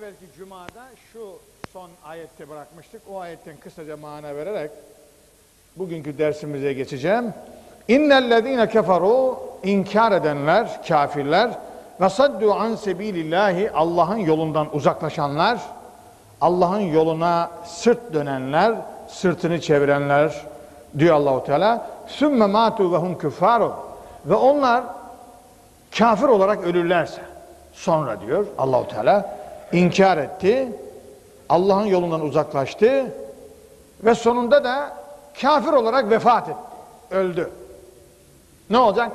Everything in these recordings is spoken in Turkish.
evvelki cumada şu son ayette bırakmıştık. O ayetten kısaca mana vererek bugünkü dersimize geçeceğim. İnnellezîne keferû inkar edenler, kafirler ve saddu an sebilillahi Allah'ın yolundan uzaklaşanlar, Allah'ın yoluna sırt dönenler, sırtını çevirenler diyor Allahu Teala. Sümme matu ve hum küffarun ve onlar kafir olarak ölürlerse sonra diyor Allahu Teala inkar etti. Allah'ın yolundan uzaklaştı ve sonunda da kafir olarak vefat etti. Öldü. Ne olacak?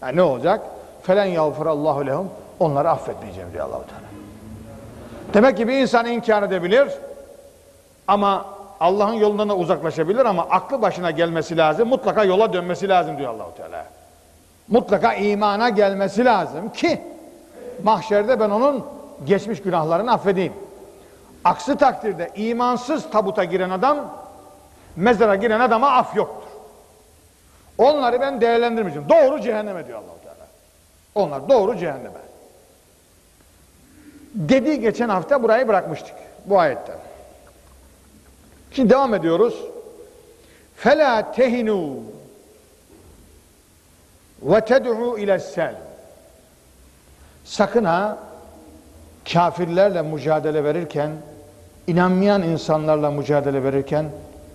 Ha, ne olacak? Felen yağfirallahu lehum. Onları affetmeyeceğim diyor Allahu Teala. Demek ki bir insan inkar edebilir ama Allah'ın yolundan da uzaklaşabilir ama aklı başına gelmesi lazım. Mutlaka yola dönmesi lazım diyor Allahu Teala. Mutlaka imana gelmesi lazım ki mahşerde ben onun geçmiş günahlarını affedeyim. Aksi takdirde imansız tabuta giren adam mezara giren adama af yoktur. Onları ben değerlendirmeyeceğim. Doğru cehenneme diyor Allahu Teala. Onlar doğru cehenneme. Dedi geçen hafta burayı bırakmıştık bu ayetten. Şimdi devam ediyoruz. Fela tehinu ve ted'u ile sel. Sakın ha kafirlerle mücadele verirken, inanmayan insanlarla mücadele verirken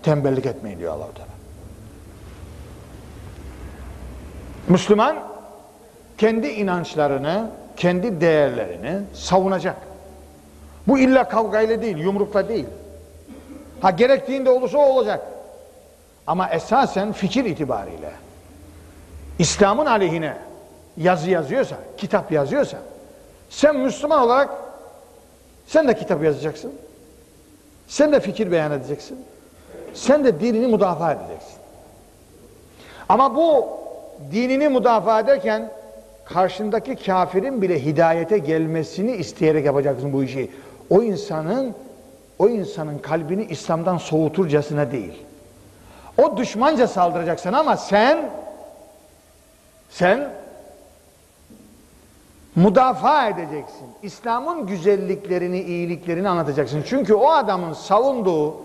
tembellik etmeyin diyor Allah-u Teala. Müslüman kendi inançlarını, kendi değerlerini savunacak. Bu illa kavgayla değil, yumrukla değil. Ha gerektiğinde olursa o olacak. Ama esasen fikir itibariyle İslam'ın aleyhine yazı yazıyorsa, kitap yazıyorsa sen Müslüman olarak sen de kitap yazacaksın. Sen de fikir beyan edeceksin. Sen de dinini müdafaa edeceksin. Ama bu dinini müdafaa ederken karşındaki kafirin bile hidayete gelmesini isteyerek yapacaksın bu işi. O insanın o insanın kalbini İslam'dan soğuturcasına değil. O düşmanca saldıracaksın ama sen sen müdafaa edeceksin. İslam'ın güzelliklerini, iyiliklerini anlatacaksın. Çünkü o adamın savunduğu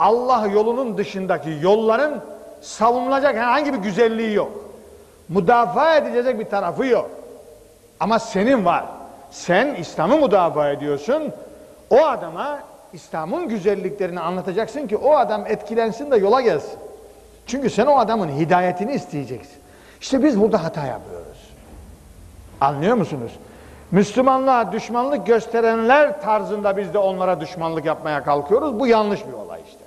Allah yolunun dışındaki yolların savunulacak herhangi bir güzelliği yok. Müdafaa edilecek bir tarafı yok. Ama senin var. Sen İslam'ı müdafaa ediyorsun. O adama İslam'ın güzelliklerini anlatacaksın ki o adam etkilensin de yola gelsin. Çünkü sen o adamın hidayetini isteyeceksin. İşte biz burada hata yapıyoruz. Anlıyor musunuz? Müslümanlığa düşmanlık gösterenler tarzında biz de onlara düşmanlık yapmaya kalkıyoruz. Bu yanlış bir olay işte.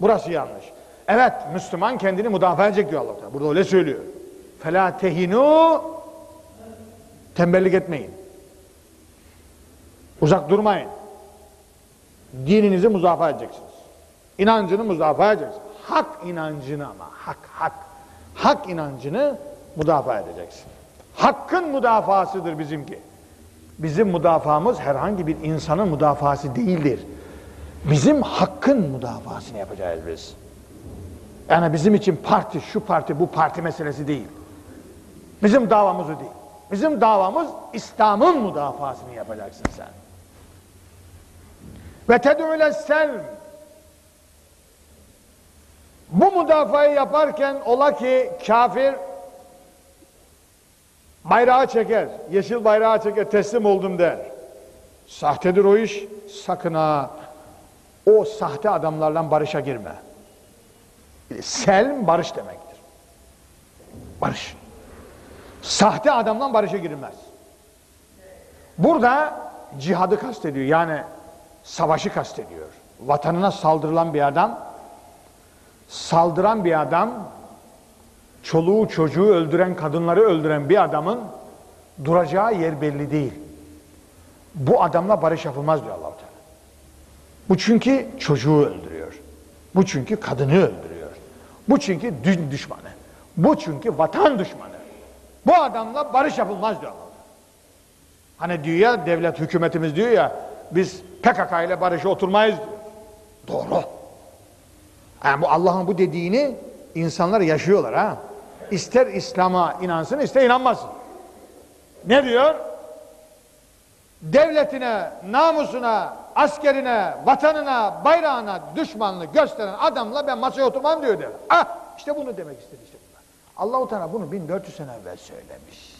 Burası yanlış. Evet Müslüman kendini müdafaa edecek diyor Allah. Burada öyle söylüyor. Fela tehinu tembellik etmeyin. Uzak durmayın. Dininizi müdafaa edeceksiniz. İnancını müdafaa edeceksiniz. Hak inancını ama hak hak. Hak inancını müdafaa edeceksin. Hakkın müdafasıdır bizimki. Bizim müdafamız herhangi bir insanın müdafası değildir. Bizim hakkın müdafasını yapacağız biz. Yani bizim için parti, şu parti, bu parti meselesi değil. Bizim davamız o değil. Bizim davamız İslam'ın müdafasını yapacaksın sen. Ve ted'ule selm. Bu müdafayı yaparken ola ki kafir bayrağı çeker, yeşil bayrağı çeker, teslim oldum der. Sahtedir o iş, sakın ha o sahte adamlarla barışa girme. Selm barış demektir. Barış. Sahte adamla barışa girilmez. Burada cihadı kastediyor. Yani savaşı kastediyor. Vatanına saldırılan bir adam, saldıran bir adam, çoluğu çocuğu öldüren, kadınları öldüren bir adamın duracağı yer belli değil. Bu adamla barış yapılmaz diyor allah Teala. Bu çünkü çocuğu öldürüyor. Bu çünkü kadını öldürüyor. Bu çünkü din düşmanı. Bu çünkü vatan düşmanı. Bu adamla barış yapılmaz diyor Allah. Hani diyor ya devlet hükümetimiz diyor ya biz PKK ile barışa oturmayız diyor. Doğru. Yani bu Allah'ın bu dediğini insanlar yaşıyorlar ha. İster İslam'a inansın ister inanmasın. Ne diyor? devletine, namusuna, askerine, vatanına, bayrağına düşmanlık gösteren adamla ben masaya oturmam diyor der. Ah işte bunu demek istedi işte bunlar. Allah-u Teala bunu 1400 sene evvel söylemiş.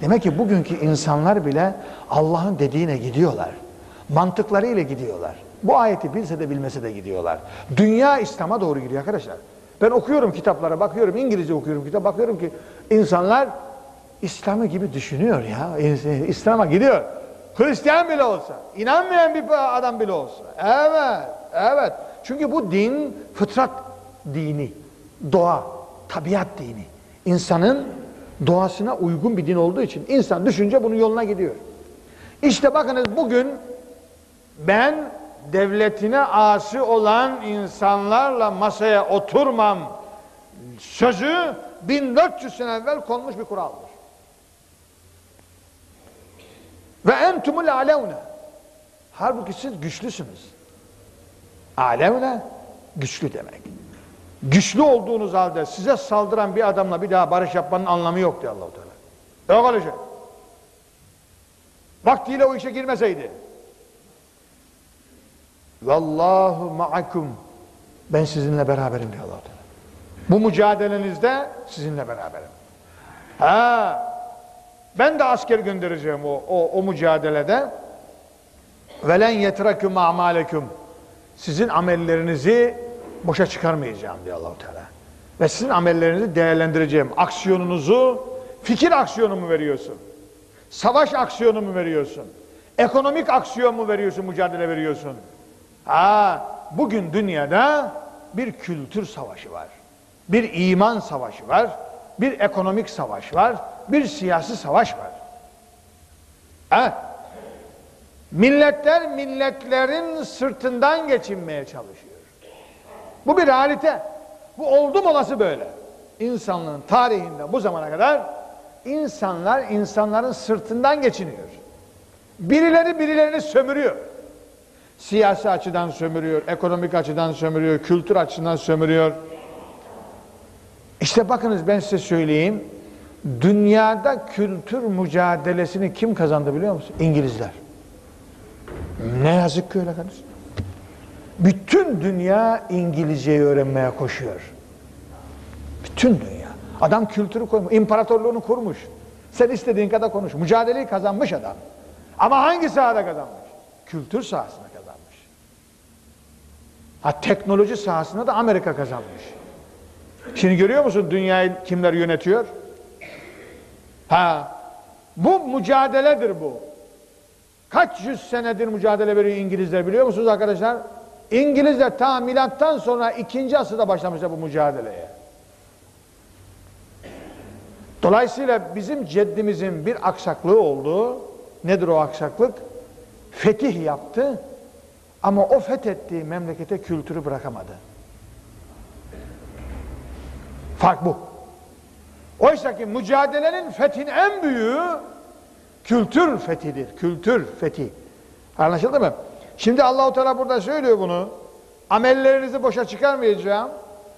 Demek ki bugünkü insanlar bile Allah'ın dediğine gidiyorlar. Mantıklarıyla gidiyorlar. Bu ayeti bilse de bilmese de gidiyorlar. Dünya İslam'a doğru gidiyor arkadaşlar. Ben okuyorum kitaplara, bakıyorum İngilizce okuyorum kitap, bakıyorum ki insanlar İslam'ı gibi düşünüyor ya. İslam'a gidiyor. Hristiyan bile olsa, inanmayan bir adam bile olsa. Evet, evet. Çünkü bu din fıtrat dini, doğa, tabiat dini. İnsanın doğasına uygun bir din olduğu için insan düşünce bunun yoluna gidiyor. İşte bakınız bugün ben devletine asi olan insanlarla masaya oturmam sözü 1400 sene evvel konmuş bir kuraldır. Ve entumul alevne. Halbuki siz güçlüsünüz. Alevne güçlü demek. Güçlü olduğunuz halde size saldıran bir adamla bir daha barış yapmanın anlamı yok diyor Allah-u Teala. Yok öyle şey. Vaktiyle o işe girmeseydi. Vallahu ma'akum. Ben sizinle beraberim diyor Allah-u Teala. Bu mücadelenizde sizinle beraberim. Ha, ben de asker göndereceğim o, o, o mücadelede. Velen yetraküm a'maleküm. Sizin amellerinizi boşa çıkarmayacağım diyor Allahu Teala. Ve sizin amellerinizi değerlendireceğim. Aksiyonunuzu, fikir aksiyonu mu veriyorsun? Savaş aksiyonu mu veriyorsun? Ekonomik aksiyon mu veriyorsun, mücadele veriyorsun? Ha, bugün dünyada bir kültür savaşı var. Bir iman savaşı var. Bir ekonomik savaş var. Bir siyasi savaş var. Ha, milletler milletlerin sırtından geçinmeye çalışıyor. Bu bir realite. Bu oldum olası böyle. İnsanlığın tarihinde bu zamana kadar insanlar insanların sırtından geçiniyor. Birileri birilerini sömürüyor. Siyasi açıdan sömürüyor, ekonomik açıdan sömürüyor, kültür açısından sömürüyor. İşte bakınız ben size söyleyeyim. Dünyada kültür mücadelesini kim kazandı biliyor musun? İngilizler. Ne yazık ki öyle kardeşim. Bütün dünya İngilizceyi öğrenmeye koşuyor. Bütün dünya. Adam kültürü koymuş, imparatorluğunu kurmuş. Sen istediğin kadar konuş. Mücadeleyi kazanmış adam. Ama hangi sahada kazanmış? Kültür sahasında. Ha teknoloji sahasında da Amerika kazanmış. Şimdi görüyor musun dünyayı kimler yönetiyor? Ha bu mücadeledir bu. Kaç yüz senedir mücadele veriyor İngilizler biliyor musunuz arkadaşlar? İngilizler ta milattan sonra ikinci asırda başlamışlar bu mücadeleye. Dolayısıyla bizim ceddimizin bir aksaklığı oldu. Nedir o aksaklık? Fetih yaptı ama o fethettiği memlekete kültürü bırakamadı. Fark bu. Oysa ki mücadelenin fethin en büyüğü kültür fethidir. Kültür fethi. Anlaşıldı mı? Şimdi Allahu Teala burada söylüyor bunu. Amellerinizi boşa çıkarmayacağım.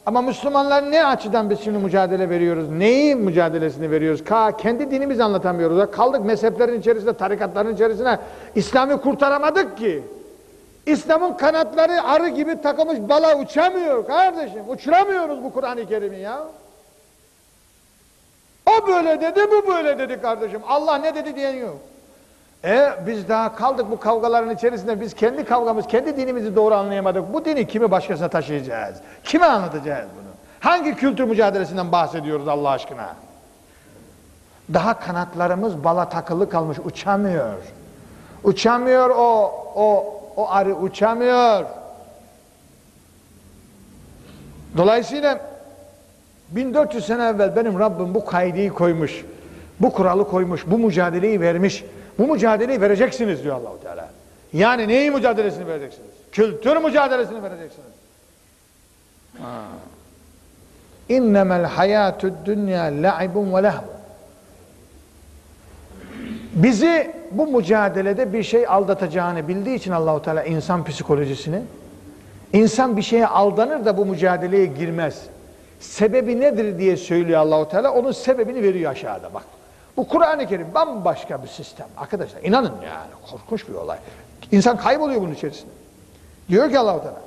Ama Müslümanlar ne açıdan biz şimdi mücadele veriyoruz? Neyi mücadelesini veriyoruz? Ka kendi dinimizi anlatamıyoruz. Kaldık mezheplerin içerisinde, tarikatların içerisine. İslam'ı kurtaramadık ki. İslam'ın kanatları arı gibi takılmış bala uçamıyor kardeşim. Uçuramıyoruz bu Kur'an-ı Kerim'i ya. O böyle dedi, bu böyle dedi kardeşim. Allah ne dedi diyen yok. E biz daha kaldık bu kavgaların içerisinde biz kendi kavgamız, kendi dinimizi doğru anlayamadık. Bu dini kimi başkasına taşıyacağız? Kime anlatacağız bunu? Hangi kültür mücadelesinden bahsediyoruz Allah aşkına? Daha kanatlarımız bala takılı kalmış, uçamıyor. Uçamıyor o, o, o arı uçamıyor. Dolayısıyla 1400 sene evvel benim Rabbim bu kaydeyi koymuş. Bu kuralı koymuş, bu mücadeleyi vermiş. Bu mücadeleyi vereceksiniz diyor Allahu Teala. Yani neyi mücadelesini vereceksiniz? Kültür mücadelesini vereceksiniz. İnnemel hayatü dünya la'ibun ve lehvun. Bizi bu mücadelede bir şey aldatacağını bildiği için Allahu Teala insan psikolojisini insan bir şeye aldanır da bu mücadeleye girmez. Sebebi nedir diye söylüyor Allahu Teala. Onun sebebini veriyor aşağıda bak. Bu Kur'an-ı Kerim bambaşka bir sistem. Arkadaşlar inanın yani korkunç bir olay. İnsan kayboluyor bunun içerisinde. Diyor ki Allah-u Teala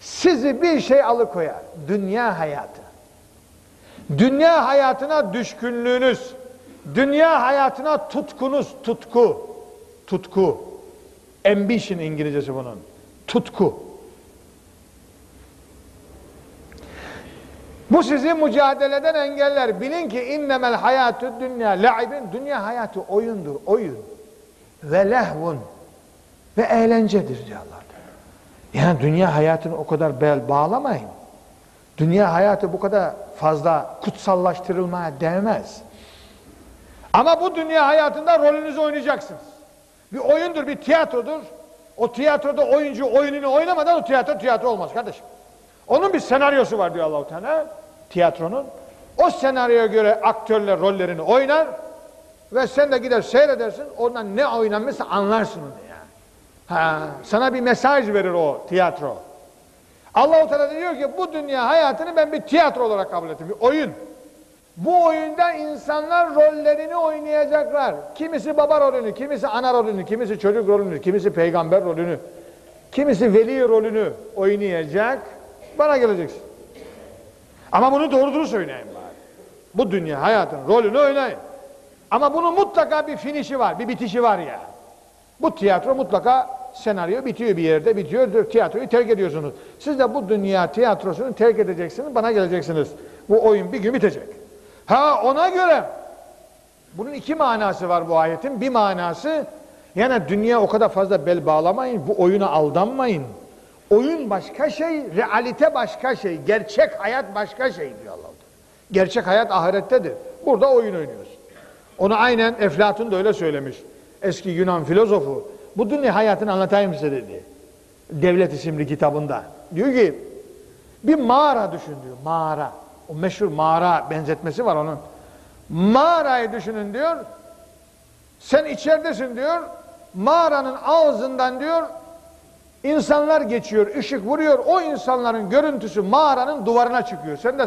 sizi bir şey alıkoyar. Dünya hayatı. Dünya hayatına düşkünlüğünüz, dünya hayatına tutkunuz, tutku, tutku. Ambition İngilizcesi bunun. Tutku. Bu sizi mücadeleden engeller. Bilin ki innemel hayatü dünya la'ibin. Dünya hayatı oyundur, oyun. Ve lehvun. Ve eğlencedir diyor Allah. Yani dünya hayatını o kadar bel bağlamayın. Dünya hayatı bu kadar fazla kutsallaştırılmaya değmez. Ama bu dünya hayatında rolünüzü oynayacaksınız. Bir oyundur, bir tiyatrodur. O tiyatroda oyuncu oyununu oynamadan o tiyatro tiyatro olmaz kardeşim. Onun bir senaryosu var diyor Allah-u Teala. Tiyatronun. O senaryoya göre aktörler rollerini oynar ve sen de gider seyredersin. Oradan ne oynanmışsa anlarsın onu yani. Ha, sana bir mesaj verir o tiyatro. Allah-u Teala diyor ki bu dünya hayatını ben bir tiyatro olarak kabul ettim. Bir oyun. Bu oyunda insanlar rollerini oynayacaklar. Kimisi baba rolünü, kimisi ana rolünü, kimisi çocuk rolünü, kimisi peygamber rolünü, kimisi veli rolünü oynayacak. Bana geleceksin. Ama bunu doğru dürüst oynayın bari. Bu dünya hayatın rolünü oynayın. Ama bunun mutlaka bir finişi var, bir bitişi var ya. Bu tiyatro mutlaka senaryo bitiyor bir yerde, bitiyor, tiyatroyu terk ediyorsunuz. Siz de bu dünya tiyatrosunu terk edeceksiniz, bana geleceksiniz. Bu oyun bir gün bitecek. Ha ona göre bunun iki manası var bu ayetin. Bir manası yani dünya o kadar fazla bel bağlamayın, bu oyuna aldanmayın. Oyun başka şey, realite başka şey, gerçek hayat başka şey diyor Allah. Gerçek hayat ahirettedir. Burada oyun oynuyorsun. Onu aynen Eflatun da öyle söylemiş. Eski Yunan filozofu. Bu dünya hayatını anlatayım size dedi. Devlet isimli kitabında. Diyor ki bir mağara düşün diyor. Mağara. O meşhur mağara benzetmesi var onun. Mağarayı düşünün diyor. Sen içeridesin diyor. Mağaranın ağzından diyor insanlar geçiyor, ışık vuruyor. O insanların görüntüsü mağaranın duvarına çıkıyor. Sen de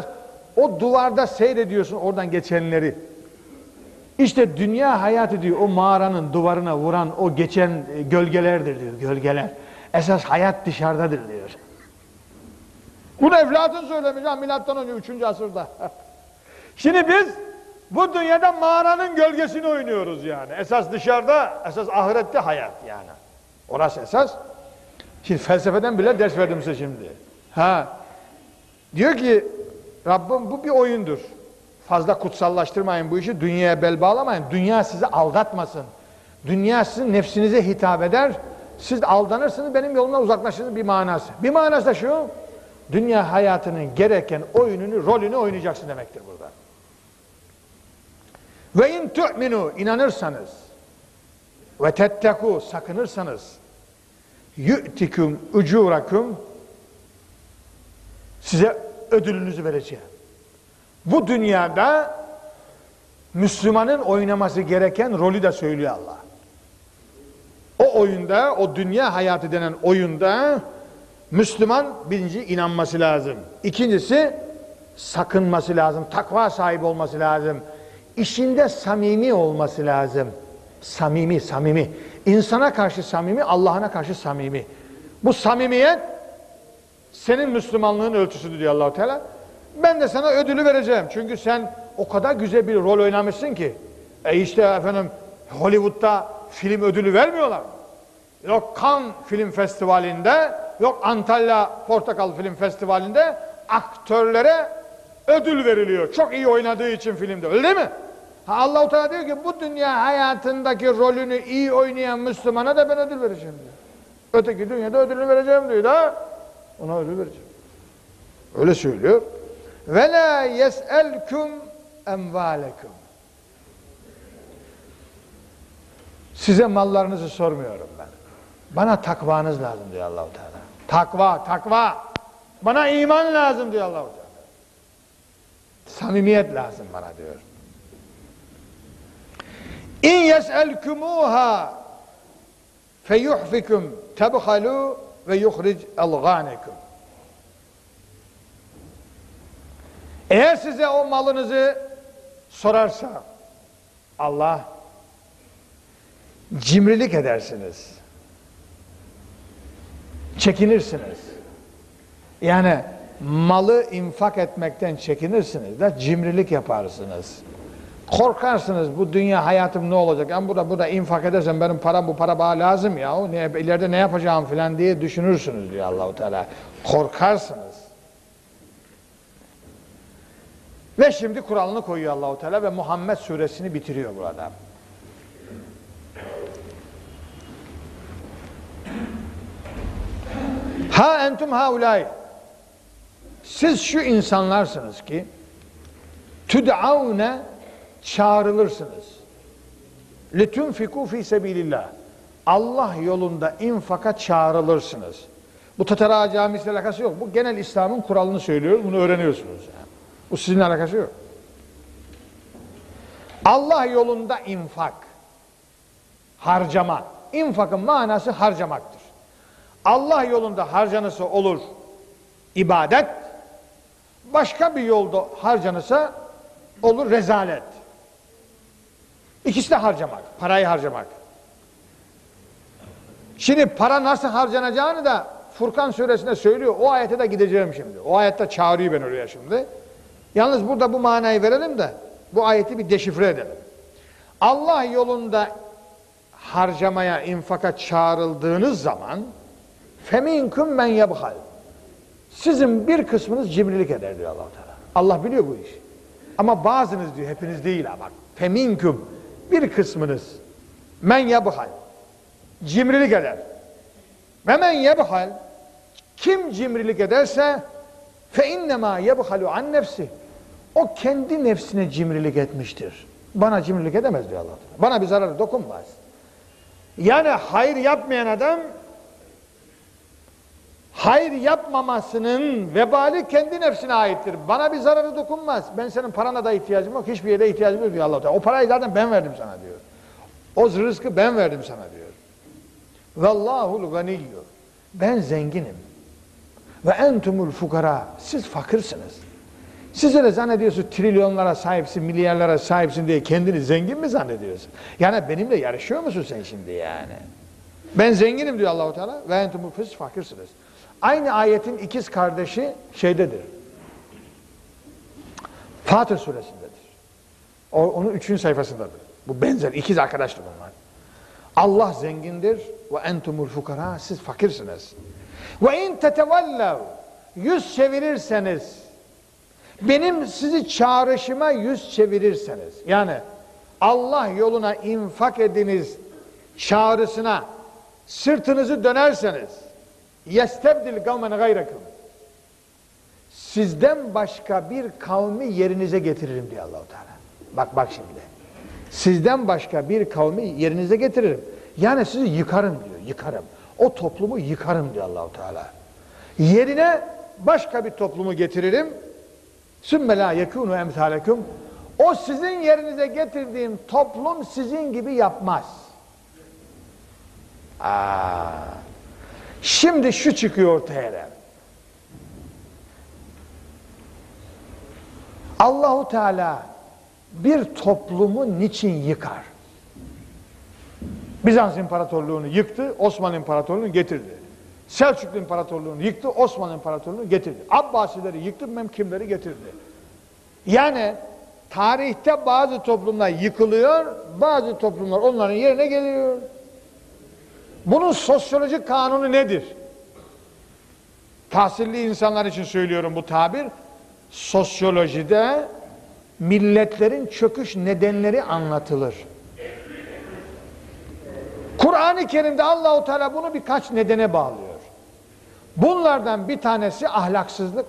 o duvarda seyrediyorsun oradan geçenleri. İşte dünya hayatı diyor o mağaranın duvarına vuran o geçen gölgelerdir diyor gölgeler. Esas hayat dışarıdadır diyor. Bunu Eflatun söylemiş ha milattan önce 3. asırda. Şimdi biz bu dünyada mağaranın gölgesini oynuyoruz yani. Esas dışarıda, esas ahirette hayat yani. Orası esas. Şimdi felsefeden bile ders verdim size şimdi. Ha. Diyor ki Rabbim bu bir oyundur. Fazla kutsallaştırmayın bu işi. Dünyaya bel bağlamayın. Dünya sizi aldatmasın. Dünya sizin nefsinize hitap eder. Siz aldanırsınız benim yolumdan uzaklaşırsınız bir manası. Bir manası da şu. Dünya hayatının gereken oyununu, rolünü oynayacaksın demektir burada. Ve in tu'minu inanırsanız ve tetteku sakınırsanız yu'tikum ucurakum size ödülünüzü vereceğim. Bu dünyada Müslümanın oynaması gereken rolü de söylüyor Allah. O oyunda, o dünya hayatı denen oyunda Müslüman birinci inanması lazım. İkincisi sakınması lazım. Takva sahibi olması lazım. İşinde samimi olması lazım. Samimi, samimi. İnsana karşı samimi, Allah'ına karşı samimi. Bu samimiyet senin Müslümanlığın ölçüsüdür diyor Allahu Teala. Ben de sana ödülü vereceğim. Çünkü sen o kadar güzel bir rol oynamışsın ki. E işte efendim Hollywood'da film ödülü vermiyorlar. Yok Cannes Film Festivali'nde, yok Antalya Portakal Film Festivali'nde aktörlere ödül veriliyor. Çok iyi oynadığı için filmde. Öyle değil mi? Ha Allah-u Teala diyor ki bu dünya hayatındaki rolünü iyi oynayan Müslümana da ben ödül vereceğim diyor. Öteki dünyada ödülünü vereceğim diyor da ona ödül vereceğim. Öyle söylüyor. Ve la yes'elkum emvalekum. Size mallarınızı sormuyorum ben. Bana takvanız lazım diyor Allahu Teala. Takva, takva. Bana iman lazım diyor Allahu Teala. Samimiyet lazım bana diyor. İn yes'elkumuha feyuhfikum tebhalu ve yuhric elganikum. Eğer size o malınızı sorarsa, Allah cimrilik edersiniz. Çekinirsiniz. Yani malı infak etmekten çekinirsiniz de cimrilik yaparsınız. Korkarsınız bu dünya hayatım ne olacak? Ben burada burada infak edersem benim param bu para bana lazım ya. Ne, ileride ne yapacağım filan diye düşünürsünüz diyor Allahu Teala. Korkarsınız. Ve şimdi kuralını koyuyor Allahu Teala ve Muhammed suresini bitiriyor burada. Ha entum haulay. Siz şu insanlarsınız ki tüd'avne çağrılırsınız. Litunfiku fi sebilillah. Allah yolunda infaka çağrılırsınız. Bu Tatara camisiyle alakası yok. Bu genel İslam'ın kuralını söylüyor. Bunu öğreniyorsunuz. Yani. Bu sizinle alakası yok. Allah yolunda infak. Harcama. İnfakın manası harcamaktır. Allah yolunda harcanırsa olur ibadet. Başka bir yolda harcanırsa olur rezalet. İkisi de harcamak. Parayı harcamak. Şimdi para nasıl harcanacağını da Furkan suresinde söylüyor. O ayete de gideceğim şimdi. O ayette çağırıyor ben oraya şimdi. Yalnız burada bu manayı verelim de bu ayeti bir deşifre edelim. Allah yolunda harcamaya, infaka çağrıldığınız zaman feminkum men yebhal sizin bir kısmınız cimrilik eder diyor allah Teala. Allah biliyor bu işi. Ama bazınız diyor, hepiniz değil bak. Feminkum bir kısmınız men yebhal cimrilik eder. Ve men yebhal kim cimrilik ederse fe innema yebhalu an nefsi o kendi nefsine cimrilik etmiştir. Bana cimrilik edemez diyor Allah. Bana bir zararı dokunmaz. Yani hayır yapmayan adam hayır yapmamasının vebali kendi nefsine aittir. Bana bir zararı dokunmaz. Ben senin parana da ihtiyacım yok. Hiçbir yere ihtiyacım yok diyor Allah. O parayı zaten ben verdim sana diyor. O rızkı ben verdim sana diyor. Vallahul ganiyyu. Ben zenginim. Ve entumul fukara. Siz fakırsınız. Siz öyle zannediyorsun trilyonlara sahipsin, milyarlara sahipsin diye kendini zengin mi zannediyorsun? Yani benimle yarışıyor musun sen şimdi yani? Ben zenginim diyor Allahu Teala ve entumul fakirsiniz. Aynı ayetin ikiz kardeşi şeydedir. Fatır suresindedir. O, onun üçüncü sayfasındadır. Bu benzer ikiz arkadaştır bunlar. Allah zengindir ve entumul fukara siz fakirsiniz. Ve in tetevallav yüz çevirirseniz benim sizi çağrışıma yüz çevirirseniz yani Allah yoluna infak ediniz çağrısına sırtınızı dönerseniz yestebdil kavmen gayrekum sizden başka bir kavmi yerinize getiririm diyor Allahu Teala. Bak bak şimdi. Sizden başka bir kavmi yerinize getiririm. Yani sizi yıkarım diyor. Yıkarım. O toplumu yıkarım diyor Allahu Teala. Yerine başka bir toplumu getiririm. Sümme la yekunu emsalekum. O sizin yerinize getirdiğim toplum sizin gibi yapmaz. Aa. Şimdi şu çıkıyor ortaya. Allahu Teala bir toplumu niçin yıkar? Bizans İmparatorluğunu yıktı, Osmanlı İmparatorluğunu getirdi. Selçuklu İmparatorluğunu yıktı, Osmanlı İmparatorluğunu getirdi. Abbasileri yıktı, kimleri getirdi. Yani tarihte bazı toplumlar yıkılıyor, bazı toplumlar onların yerine geliyor. Bunun sosyolojik kanunu nedir? Tahsilli insanlar için söylüyorum bu tabir. Sosyolojide milletlerin çöküş nedenleri anlatılır. Kur'an-ı Kerim'de Allahu Teala bunu birkaç nedene bağlıyor. Bunlardan bir tanesi ahlaksızlık.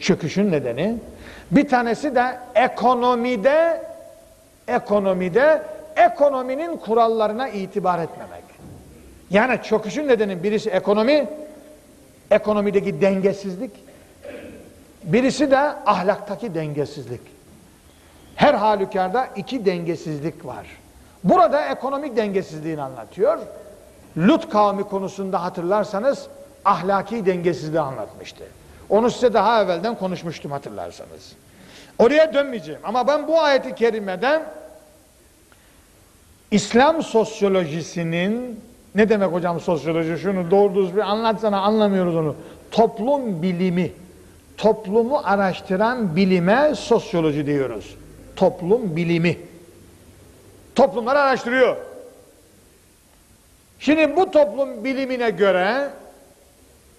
Çöküşün nedeni. Bir tanesi de ekonomide ekonomide ekonominin kurallarına itibar etmemek. Yani çöküşün nedeni birisi ekonomi, ekonomideki dengesizlik, birisi de ahlaktaki dengesizlik. Her halükarda iki dengesizlik var. Burada ekonomik dengesizliğini anlatıyor. Lut kavmi konusunda hatırlarsanız ahlaki dengesizliği anlatmıştı. Onu size daha evvelden konuşmuştum hatırlarsanız. Oraya dönmeyeceğim ama ben bu ayeti kerimeden İslam sosyolojisinin ne demek hocam sosyoloji? Şunu doğru düz bir anlatsana anlamıyoruz onu. Toplum bilimi. Toplumu araştıran bilime sosyoloji diyoruz. Toplum bilimi. Toplumları araştırıyor. Şimdi bu toplum bilimine göre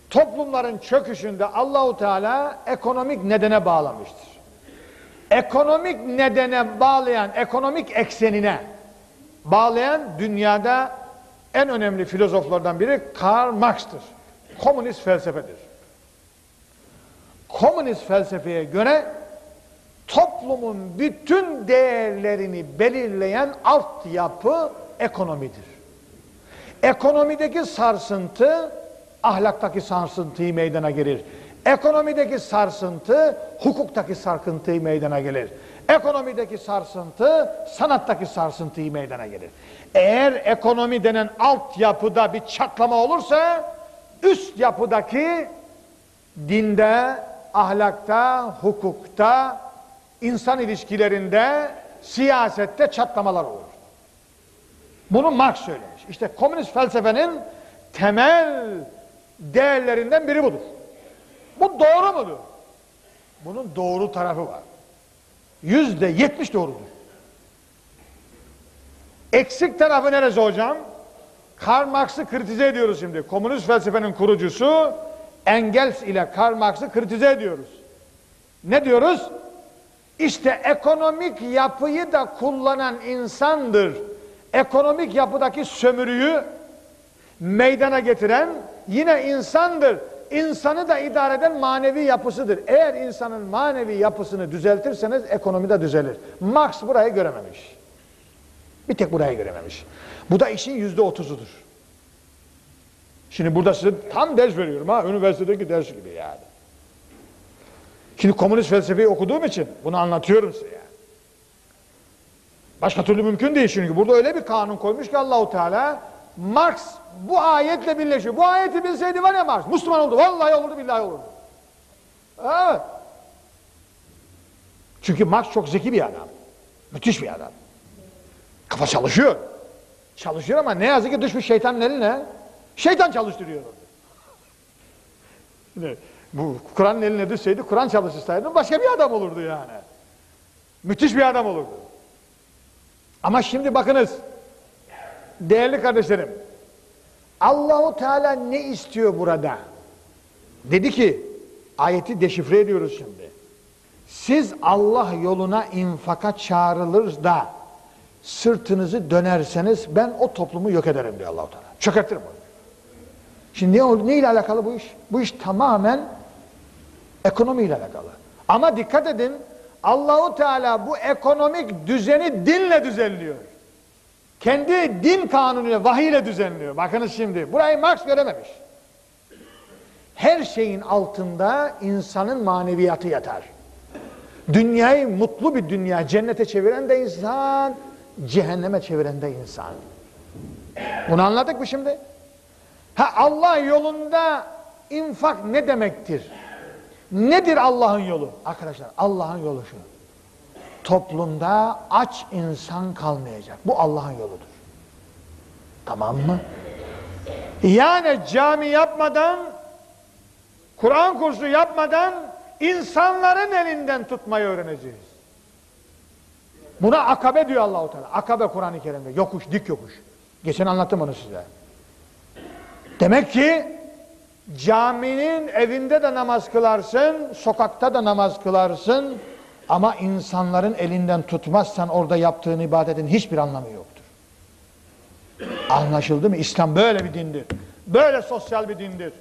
toplumların çöküşünde Allahu Teala ekonomik nedene bağlamıştır. Ekonomik nedene bağlayan, ekonomik eksenine bağlayan dünyada en önemli filozoflardan biri Karl Marx'tır. Komünist felsefedir. Komünist felsefeye göre toplumun bütün değerlerini belirleyen altyapı ekonomidir. Ekonomideki sarsıntı ahlaktaki sarsıntıyı meydana gelir. Ekonomideki sarsıntı hukuktaki sarsıntıyı meydana gelir. Ekonomideki sarsıntı sanattaki sarsıntıyı meydana gelir. Eğer ekonomi denen altyapıda bir çatlama olursa üst yapıdaki dinde, ahlakta, hukukta, insan ilişkilerinde, siyasette çatlamalar olur. Bunu Marx söylemiş. İşte komünist felsefenin temel değerlerinden biri budur. Bu doğru mudur? Bunun doğru tarafı var. Yüzde yetmiş doğrudur. Eksik tarafı neresi hocam? Karl Marx'ı kritize ediyoruz şimdi. Komünist felsefenin kurucusu Engels ile Karl Marx'ı kritize ediyoruz. Ne diyoruz? İşte ekonomik yapıyı da kullanan insandır. Ekonomik yapıdaki sömürüyü meydana getiren yine insandır. İnsanı da idare eden manevi yapısıdır. Eğer insanın manevi yapısını düzeltirseniz ekonomi de düzelir. Marx burayı görememiş. Bir tek burayı görememiş. Bu da işin yüzde otuzudur. Şimdi burada size tam ders veriyorum ha. Üniversitedeki ders gibi yani. Şimdi komünist felsefeyi okuduğum için bunu anlatıyorum size yani. Başka türlü mümkün değil çünkü burada öyle bir kanun koymuş ki Allahu Teala Marx bu ayetle birleşiyor. Bu ayeti bilseydi var ya Marx Müslüman oldu. Vallahi olurdu billahi olurdu. Evet. Çünkü Marx çok zeki bir adam. Müthiş bir adam. Kafa çalışıyor. Çalışıyor ama ne yazık ki düşmüş şeytanın eline. Şeytan çalıştırıyor. Şimdi bu Kur'an'ın eline düşseydi Kur'an çalışırsaydı başka bir adam olurdu yani. Müthiş bir adam olurdu. Ama şimdi bakınız değerli kardeşlerim Allahu Teala ne istiyor burada? Dedi ki ayeti deşifre ediyoruz şimdi. Siz Allah yoluna infaka çağrılır da sırtınızı dönerseniz ben o toplumu yok ederim diyor Allahu Teala. Çökertirim onu. Şimdi ne, oldu? ne ile alakalı bu iş? Bu iş tamamen ekonomiyle alakalı. Ama dikkat edin Allahu Teala bu ekonomik düzeni dinle düzenliyor. Kendi din kanunuyla, vahiyle düzenliyor. Bakınız şimdi, burayı Marx görememiş. Her şeyin altında insanın maneviyatı yatar. Dünyayı mutlu bir dünya, cennete çeviren de insan, cehenneme çeviren de insan. Bunu anladık mı şimdi? Ha Allah yolunda infak ne demektir? Nedir Allah'ın yolu? Arkadaşlar Allah'ın yolu şu. Toplumda aç insan kalmayacak. Bu Allah'ın yoludur. Tamam mı? Yani cami yapmadan, Kur'an kursu yapmadan insanların elinden tutmayı öğreneceğiz. Buna akabe diyor Allahu Teala. Akabe Kur'an-ı Kerim'de. Yokuş, dik yokuş. Geçen anlattım onu size. Demek ki caminin evinde de namaz kılarsın, sokakta da namaz kılarsın ama insanların elinden tutmazsan orada yaptığın ibadetin hiçbir anlamı yoktur. Anlaşıldı mı? İslam böyle bir dindir. Böyle sosyal bir dindir.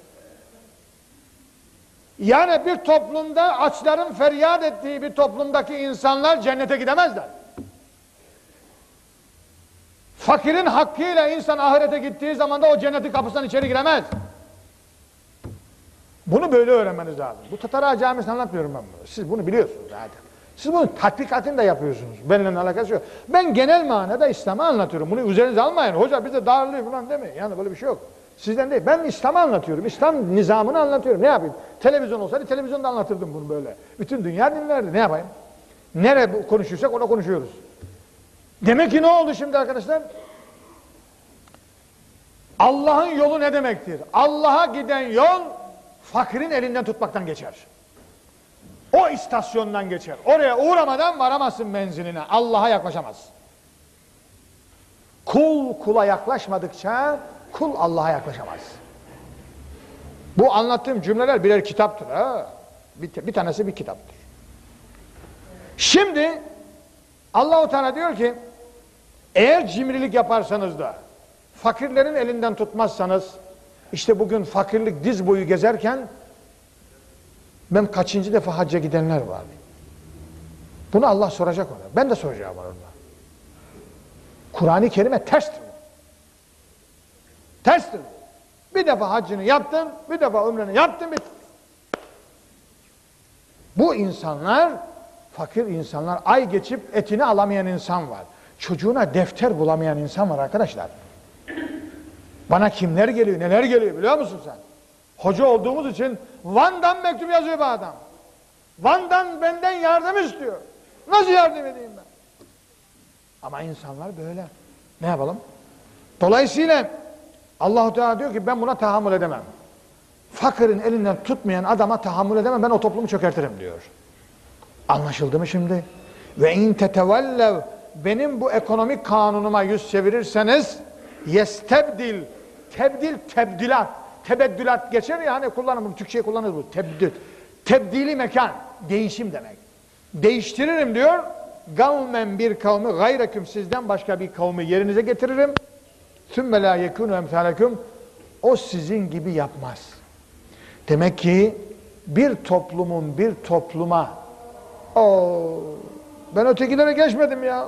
Yani bir toplumda açların feryat ettiği bir toplumdaki insanlar cennete gidemezler. Fakirin hakkıyla insan ahirete gittiği zaman da o cennetin kapısından içeri giremez. Bunu böyle öğrenmeniz lazım. Bu Tatar Camisi anlatmıyorum ben bunu. Siz bunu biliyorsunuz zaten. Siz bunun tatbikatını da yapıyorsunuz. Benimle alakası yok. Ben genel manada İslam'ı anlatıyorum. Bunu üzerinize almayın. Hoca bize darlıyor falan demeyin. Yani böyle bir şey yok. Sizden değil. Ben İslam'ı anlatıyorum. İslam nizamını anlatıyorum. Ne yapayım? Televizyon olsaydı televizyonda anlatırdım bunu böyle. Bütün dünya dinlerdi. Ne yapayım? Nere konuşuyorsak ona konuşuyoruz. Demek ki ne oldu şimdi arkadaşlar? Allah'ın yolu ne demektir? Allah'a giden yol fakirin elinden tutmaktan geçer. O istasyondan geçer. Oraya uğramadan varamazsın menziline. Allah'a yaklaşamaz. Kul kula yaklaşmadıkça kul Allah'a yaklaşamaz. Bu anlattığım cümleler birer kitaptır. Ha? Bir, bir tanesi bir kitaptır. Şimdi Allahu Teala diyor ki eğer cimrilik yaparsanız da fakirlerin elinden tutmazsanız işte bugün fakirlik diz boyu gezerken ben kaçıncı defa hacca gidenler var. Bunu Allah soracak ona. Ben de soracağım ona. Kur'an-ı Kerim'e terstir bu. Terstir bu. Bir defa haccını yaptın, bir defa ömrünü yaptın, bitti. Bu insanlar, fakir insanlar, ay geçip etini alamayan insan var. Çocuğuna defter bulamayan insan var arkadaşlar. Bana kimler geliyor, neler geliyor biliyor musun sen? Hoca olduğumuz için Van'dan mektup yazıyor bu adam. Van'dan benden yardım istiyor. Nasıl yardım edeyim ben? Ama insanlar böyle. Ne yapalım? Dolayısıyla Allahu Teala diyor ki ben buna tahammül edemem. Fakirin elinden tutmayan adama tahammül edemem. Ben o toplumu çökertirim diyor. Anlaşıldı mı şimdi? Ve in tetevellev benim bu ekonomik kanunuma yüz çevirirseniz yestebdil tebdil tebdilat tebeddülat geçer ya hani kullanır bunu Türkçe'ye kullanır bu. Tebdil tebdili mekan değişim demek. Değiştiririm diyor gavmen bir kavmi gayreküm sizden başka bir kavmi yerinize getiririm. Sümme la yekûnü emsâleküm o sizin gibi yapmaz. Demek ki bir toplumun bir topluma o ben ötekilere geçmedim ya.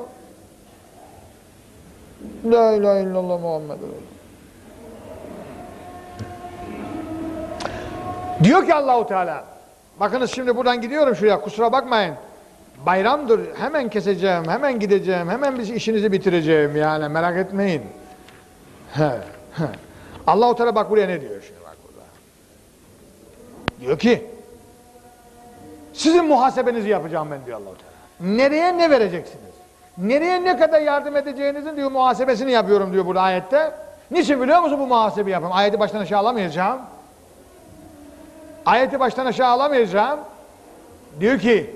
La ilahe illallah Muhammed Resulullah. Diyor ki Allahu Teala bakınız şimdi buradan gidiyorum şuraya kusura bakmayın. Bayramdır hemen keseceğim hemen gideceğim hemen biz işinizi bitireceğim yani merak etmeyin. Allahu Teala bak buraya ne diyor şimdi bak burada. Diyor ki sizin muhasebenizi yapacağım ben diyor Allahu Teala. Nereye ne vereceksiniz? Nereye ne kadar yardım edeceğinizin diyor muhasebesini yapıyorum diyor burada ayette. Niçin biliyor musun bu muhasebeyi yapıyorum? Ayeti baştan aşağı alamayacağım Ayeti baştan aşağı alamayacağım. Diyor ki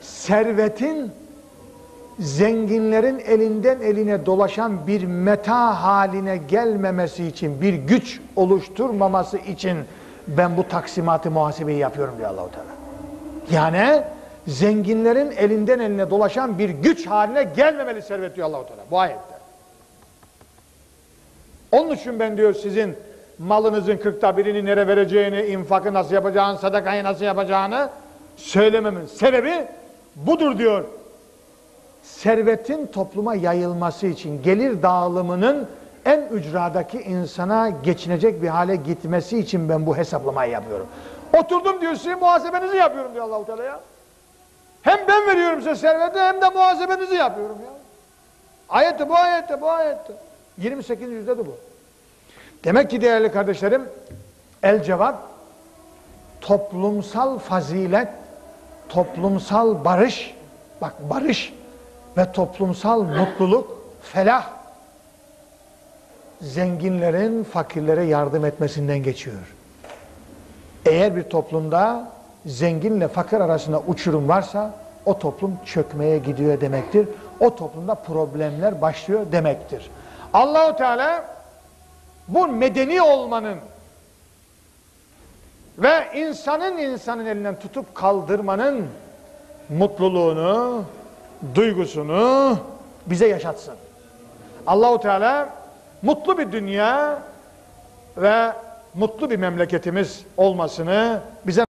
servetin zenginlerin elinden eline dolaşan bir meta haline gelmemesi için bir güç oluşturmaması için ben bu taksimatı muhasebeyi yapıyorum diyor Allahu Teala. Yani zenginlerin elinden eline dolaşan bir güç haline gelmemeli servet diyor Allahu Teala bu ayette. Onun için ben diyor sizin malınızın kırkta birini nereye vereceğini, infakı nasıl yapacağını, sadakayı nasıl yapacağını söylememin sebebi budur diyor. Servetin topluma yayılması için gelir dağılımının en ücradaki insana geçinecek bir hale gitmesi için ben bu hesaplamayı yapıyorum. Oturdum diyor sizin muhasebenizi yapıyorum diyor Allahu Teala ya. Hem ben veriyorum size serveti hem de muhasebenizi yapıyorum ya. Ayette bu ayette bu ayette. 28. yüzde de bu. Demek ki değerli kardeşlerim el cevap toplumsal fazilet, toplumsal barış, bak barış ve toplumsal mutluluk, felah zenginlerin fakirlere yardım etmesinden geçiyor. Eğer bir toplumda zenginle fakir arasında uçurum varsa o toplum çökmeye gidiyor demektir. O toplumda problemler başlıyor demektir. Allahu Teala bu medeni olmanın ve insanın insanın elinden tutup kaldırmanın mutluluğunu, duygusunu bize yaşatsın. Allahu Teala mutlu bir dünya ve mutlu bir memleketimiz olmasını bize